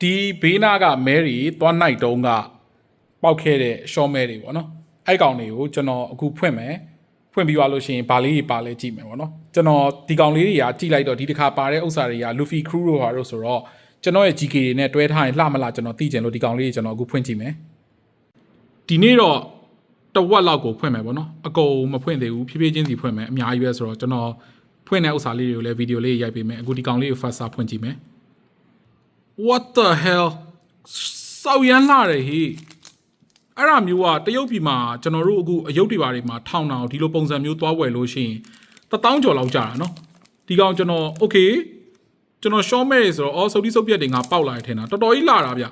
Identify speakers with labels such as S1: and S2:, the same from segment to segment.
S1: ဒီဘေးနာကမဲရီသွားနိုင်တုံးကပောက်ခဲ့တဲ့ရှော့မဲတွေပေါ့နော်အဲ့ကောင်တွေကိုကျွန်တော်အခုဖွင့်မယ်ဖွင့်ပြီးသွားလို့ရှိရင်ဗာလေးတွေပါလဲကြည့်မယ်ပေါ့နော်ကျွန်တော်ဒီကောင်လေးတွေကကြည့်လိုက်တော့ဒီတစ်ခါပါတဲ့ဥစ္စာတွေက Luffy Crew တို့ဟာတို့ဆိုတော့ကျွန်တော်ရဲ့ GK တွေနဲ့တွဲထားရင်လှမလားကျွန်တော်သိကြလို့ဒီကောင်လေးတွေကျွန်တော်အခုဖွင့်ကြည့်မယ်ဒီနေ့တော့တဝက်လောက်ကိုဖွင့်မယ်ပေါ့နော်အကုန်မဖွင့်သေးဘူးဖြည်းဖြည်းချင်းစီဖွင့်မယ်အများကြီးပဲဆိုတော့ကျွန်တော်ဖွင့်တဲ့ဥစ္စာလေးတွေကိုလည်းဗီဒီယိုလေးရိုက်ပေးမယ်အခုဒီကောင်လေးကို first စာဖွင့်ကြည့်မယ် what the hell စောက်ရမ်းလာတယ်ဟေးအဲ့ဒါမျိုးကတရုတ်ပြည်မှာကျွန်တော်တို့အခုအယုတ်တွေဘာတွေမှာထောင်ထောင်ဒီလိုပုံစံမျိုးသွားဝယ်လို့ရှိရင်တထောင်ကျော်လောက်ကြာတာနော်ဒီကောင်ကျွန်တော် okay ကျွန်တော် short မဲ့ဆိုတော့အော်စုပ်တိစုပ်ပြက်တွေငါပေါက်လာတယ်ထင်တာတော်တော်ကြီးလာတာဗျ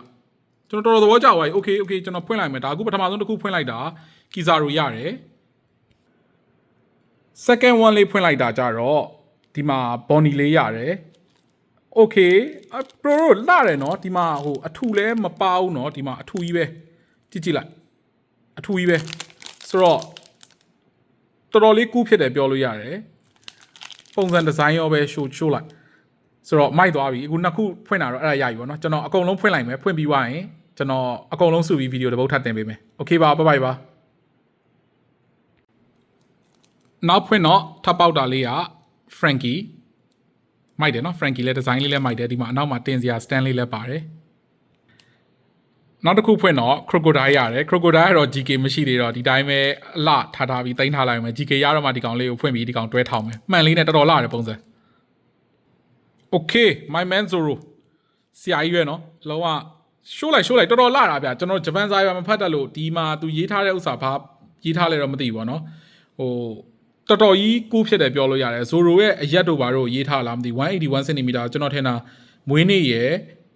S1: ကျွန်တော်တော်တော်သဘောကျသွားပြီ okay okay ကျွန်တော်ဖွင့်လိုက်မယ်ဒါအခုပထမဆုံးတစ်ခုဖွင့်လိုက်တာကီဇာရိုရတယ် second one လေးဖွင့်လိုက်တာကြတော့ဒီမှာ bonnie လေးရတယ် โอเคအပရိုတို့လာတယ်နော်ဒီမှာဟိုအထူလဲမပါဘူးနော်ဒီမှာအထူကြီးပဲကြည့်ကြည့်လိုက်အထူကြီးပဲဆိုတော့တော်တော်လေးကူးဖြစ်တယ်ပြောလို့ရတယ်ပုံစံဒီဇိုင်းရောပဲ show show လိုက်ဆိုတော့မိုက်သွားပြီအခုနှစ်ခုဖွင့်တာတော့အဲ့ဒါရပြီပေါ့နော်ကျွန်တော်အကုန်လုံးဖွင့်လိုက်မယ်ဖွင့်ပြီးွားရင်ကျွန်တော်အကုန်လုံးစုပြီးဗီဒီယိုတစ်ပုတ်ထပ်တင်ပေးမယ်โอเคပါဘိုင်ဘိုင်ပါနောက်ဖွင့်တော့ထပ်ပေါက်တာလေးက Frankie မိုက်တယ်နော် Frankie လည်းဒီဇိုင်းလေးလည်းမိုက်တယ်ဒီမှာအနောက်မှာတင်စရာ stand လေးလည်းပါတယ်နောက်တစ်ခုဖွင့်တော့ crocodile ရတယ် crocodile ကတော့ GK မရှိသေးတော့ဒီတိုင်းပဲအလှထားထားပြီးတင်ထားလိုက်မယ် GK ရတော့မှဒီကောင်လေးကိုဖွင့်ပြီးဒီကောင်တွဲထောင်မယ်မှန်လေးနဲ့တော်တော်လှတယ်ပုံစံ Okay my man Zoro ဆရာကြီးပဲနော်လောကရှိုးလိုက်ရှိုးလိုက်တော်တော်လှတာဗျကျွန်တော်ဂျပန်စာရွာမဖတ်တတ်လို့ဒီမှာသူရေးထားတဲ့ဥစ္စာဘာရေးထားလဲတော့မသိဘူးပေါ့နော်ဟို တော်တော်ကြီးကူးဖြစ်တယ်ပြောလို့ရတယ်ဇိုရိုရဲ့အရက်တို့ဘာတို့ရေးထားလားမသိ181 cm ကျွန်တော်ထင်တာမွေးနေ့ရယ်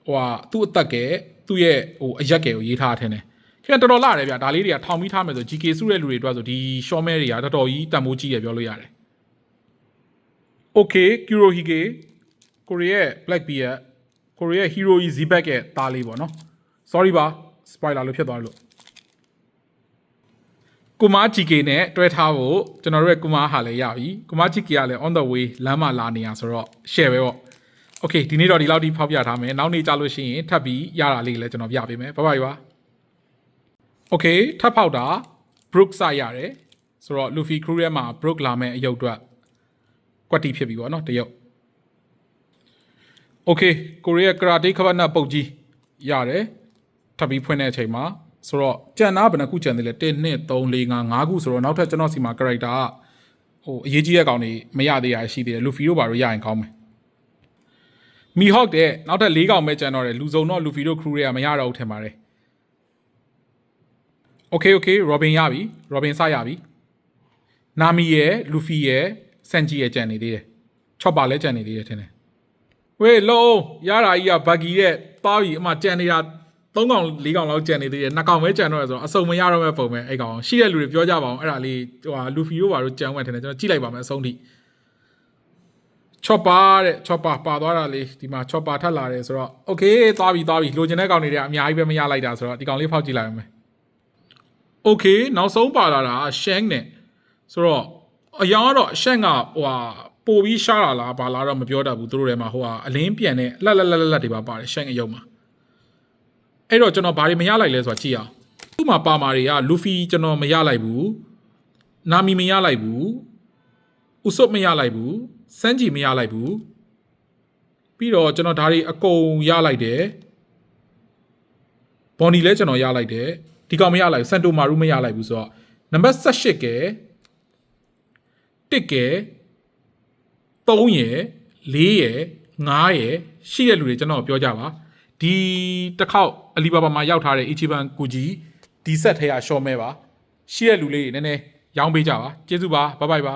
S1: ဟိုဟာသူ့အသက်ကဲသူ့ရဲ့ဟိုအရက်ကဲကိုရေးထားထင်တယ်ခင်ဗျတော်တော်လာတယ်ဗျဒါလေးတွေကထောင်ပြီးထားမယ်ဆို GK စုတဲ့လူတွေအတွက်ဆိုဒီ short mail တွေကတော်တော်ကြီးတန်ဖိုးကြီးရပြောလို့ရတယ် Okay Kurohige ကိုရီးယား Black Beard ကိုရီးယား Hero Zebek ရဲ့သားလေးပေါ့နော် sorry ပါ spoiler လို့ဖြစ်သွားလို့ ကူမာဂျီကေနဲ့တွဲထားဖို့ကျွန်တော်တို့ရဲ့ကူမာဟာလည်းရပြီကူမာဂျီကေကလည်း on the way လမ်းမှာလာနေရဆိုတော့ share ပဲပေါ့ okay ဒီနေ့တော့ဒီလောက်ထိဖောက်ပြထားမယ်နောက်နေ့ကြာလို့ရှိရင်ထပ်ပြီးရတာလေးလည်းကျွန်တော်ပြပေးမယ်ဘိုင်ဘိုင်ပါ okay ထပ်ဖောက်တာ brook စရတယ်ဆိုတော့ luffy crew ထဲမှာ brook လာမဲ့အယုတ်အတွက်ကွက်တီဖြစ်ပြီပေါ့နော်တရုတ် okay ကိုရီးယားကရာတေခဘနာပုတ်ကြီးရတယ်ထပ်ပြီးဖွင့်တဲ့အချိန်မှာ ဆိုတော့ကြံနာဘယ်နှခုကြံသေးလဲ1 2 3 4 5 5ခုဆိုတော့နောက်ထပ်ကျွန်တော်စီမှာ character ကဟိုအရေးကြီးတဲ့ကောင်တွေမရသေးရရှိသေးတယ်လူဖီတို့ဘာလို့ရရင်ကောင်းမယ်မီဟော့တဲ့နောက်ထပ်၄ကောင်ပဲကြံတော့တယ်လူစုံတော့လူဖီတို့ crew တွေကမရတော့ဘူးထင်ပါတယ် Okay okay Robin ရပြီ Robin စရပြီနာမီရယ်လူဖီရယ်စန်ဂျီရယ်ကြံနေသေးတယ်ချော့ပါလဲကြံနေသေးတယ်ထင်တယ်ဝေးလုံးရတာကြီးကဘဂီရဲ့သွားပြီအမှကြံနေတာ သုံးကောင်လေးကောင်လောက်ကြံနေသေးတယ်နှစ်ကောင်ပဲကြံတော့ရဆိုတော့အစုံမရတော့မဲ့ပုံပဲအဲ့ကောင်ရှိတဲ့လူတွေပြောကြပါအောင်အဲ့ဒါလေးဟိုဟာလူဖီတို့ဘာလို့ကြံဝဲထင်တယ်ကျွန်တော်ကြည့်လိုက်ပါမယ်အဆုံးထိချော့ပါတဲ့ချော့ပါပါသွားတာလေးဒီမှာချော့ပါထပ်လာတယ်ဆိုတော့โอเคသွားပြီသွားပြီလိုချင်တဲ့ကောင်တွေကအများကြီးပဲမရလိုက်တာဆိုတော့ဒီကောင်လေးဖောက်ကြည့်လိုက်အောင်မယ်โอเคနောက်ဆုံးပါလာတာရှန်းနဲ့ဆိုတော့အရောင်ကတော့ရှန်းကဟိုဟာပို့ပြီးရှားတာလားဘာလားတော့မပြောတတ်ဘူးသူတို့ထဲမှာဟိုဟာအလင်းပြန်တဲ့လက်လက်လက်လက်တွေပါပါတယ်ရှန်းအယုံမှာ အဲ့တော့ကျွန်တော်ဘာတွေမရလိုက်လဲဆိုတာကြည့်အောင်သူ့မှာပါမာတွေကလူဖီကျွန်တော်မရလိုက်ဘူးနာမီမရလိုက်ဘူးဥဆုပ်မရလိုက်ဘူးစန်းဂျီမရလိုက်ဘူးပြီးတော့ကျွန်တော်ဒါတွေအကုန်ရလိုက်တယ်ဘော်နီလည်းကျွန်တော်ရလိုက်တယ်ဒီကောင်မရလိုက်ဘူးစန်တိုမာရူမရလိုက်ဘူးဆိုတော့နံပါတ်18ကဲ1ကဲ3ရယ်4ရယ်5ရယ်ရှိတဲ့လူတွေကျွန်တော်ပြောကြပါ ဒီတစ်ခေါက်အလီဘာဘာမှာရောက်ထားတဲ့ Ichiban Kuji ဒီဆက်ထဲကရှော့မဲပါရှိတဲ့လူလေးတွေနည်းနည်းရောင်းပေးကြပါကျေးဇူးပါဘိုင်ဘိုင်ပါ